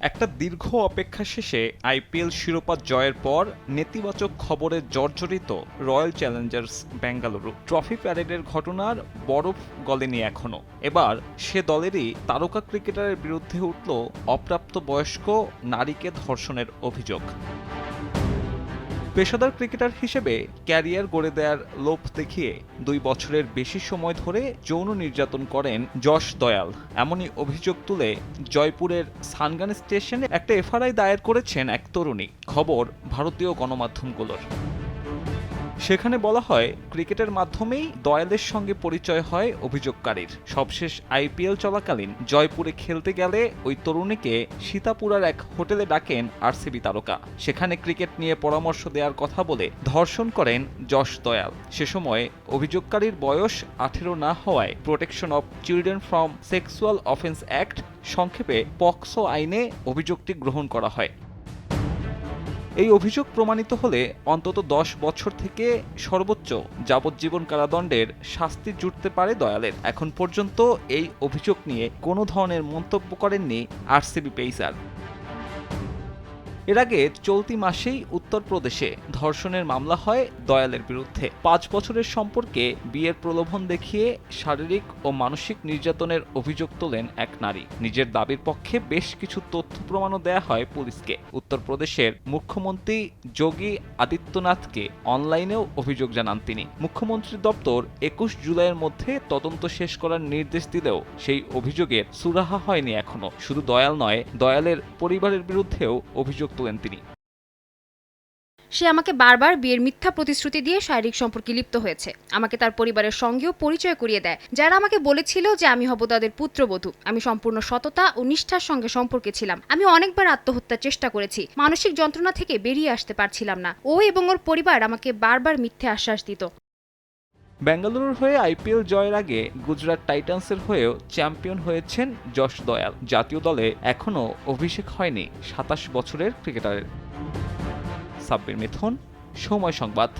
একটা দীর্ঘ অপেক্ষা শেষে আইপিএল শিরোপা জয়ের পর নেতিবাচক খবরে জর্জরিত রয়্যাল চ্যালেঞ্জার্স বেঙ্গালুরু। ট্রফি প্যারেডের ঘটনার বরফ গলেনি এখনও এবার সে দলেরই তারকা ক্রিকেটারের বিরুদ্ধে উঠল অপ্রাপ্ত বয়স্ক নারীকে ধর্ষণের অভিযোগ। পেশাদার ক্রিকেটার হিসেবে ক্যারিয়ার গড়ে দেওয়ার লোভ দেখিয়ে দুই বছরের বেশি সময় ধরে যৌন নির্যাতন করেন যশ দয়াল। এমনই অভিযোগ তুলে জয়পুরের সানগান স্টেশনে একটা এফআরআই দায়ের করেছেন এক তরুণী। খবর ভারতীয় গণমাধ্যমগুলোর। সেখানে বলা হয়, ক্রিকেটের মাধ্যমেই দয়ালের সঙ্গে পরিচয় হয় অভিযোগকারীর। সবশেষ আইপিএল চলাকালীন জয়পুরে খেলতে গেলে ওই তরুণীকে সীতাপুরার এক হোটেলে ডাকেন আরসিবি তারকা। সেখানে ক্রিকেট নিয়ে পরামর্শ দেওয়ার কথা বলে ধর্ষণ করেন যশ দয়াল। সে সময় অভিযোগকারীর বয়স আঠেরো না হওয়ায় protection of children from sexual offence act সংক্ষেপে পক্সো আইনে অভিযোগটি গ্রহণ করা হয়। এই অভিযোগ প্রমাণিত হলে অন্তত দশ বছর থেকে সর্বোচ্চ যাবজ্জীবন কারাদণ্ডের শাস্তি জুটতে পারে দয়ালের। এখন পর্যন্ত এই অভিযোগ নিয়ে কোনো ধরনের মন্তব্য করেননি আরসিবি পেইসার। এর আগে চলতি মাসেই উত্তরপ্রদেশে ধর্ষণের মামলা হয় দয়ালের বিরুদ্ধে। পাঁচ বছরের সম্পর্কে বিয়ের প্রলোভন দেখিয়ে শারীরিক ও মানসিক নির্যাতনের অভিযোগ তোলেন এক নারী। নিজের দাবির পক্ষে বেশ কিছু তথ্য প্রমাণও দেয়া হয় পুলিশকে। উত্তরপ্রদেশের মুখ্যমন্ত্রী যোগী আদিত্যনাথকে অনলাইনেও অভিযোগ জানান তিনি। মুখ্যমন্ত্রীর দপ্তর একুশ জুলাইয়ের মধ্যে তদন্ত শেষ করার নির্দেশ দিলেও সেই অভিযোগের সুরাহা হয়নি এখনও। শুধু দয়াল নয়, দয়ালের পরিবারের বিরুদ্ধেও অভিযোগ তোলেন তিনি। সে আমাকে বারবার বিয়ের মিথ্যা প্রতিশ্রুতি দিয়ে শারীরিক সম্পর্কে লিপ্ত হয়েছে। আমাকে তার পরিবারের সঙ্গেও পরিচয় করিয়ে দেয়। যারা আমাকে বলেছিল যে আমি হব তাদের পুত্রবধূ, আমি সম্পূর্ণ সততা ও নিষ্ঠার সঙ্গে সম্পর্কে ছিলাম। আমি অনেকবার আত্মহত্যার চেষ্টা করেছি। মানসিক যন্ত্রণা থেকে বেরিয়ে আসতে পারছিলাম না। ও এবং ওর পরিবার আমাকে বারবার মিথ্যে আশ্বাস দিত। বেঙ্গালুরুর হয়ে আইপিএল জয়ের আগে গুজরাট টাইটান্সের হয়েও চ্যাম্পিয়ন হয়েছেন যশ দয়াল। জাতীয় দলে এখনও অভিষেক হয়নি সাতাশ বছরের ক্রিকেটারের। সাব্বির মিথুন, সময় সংবাদ।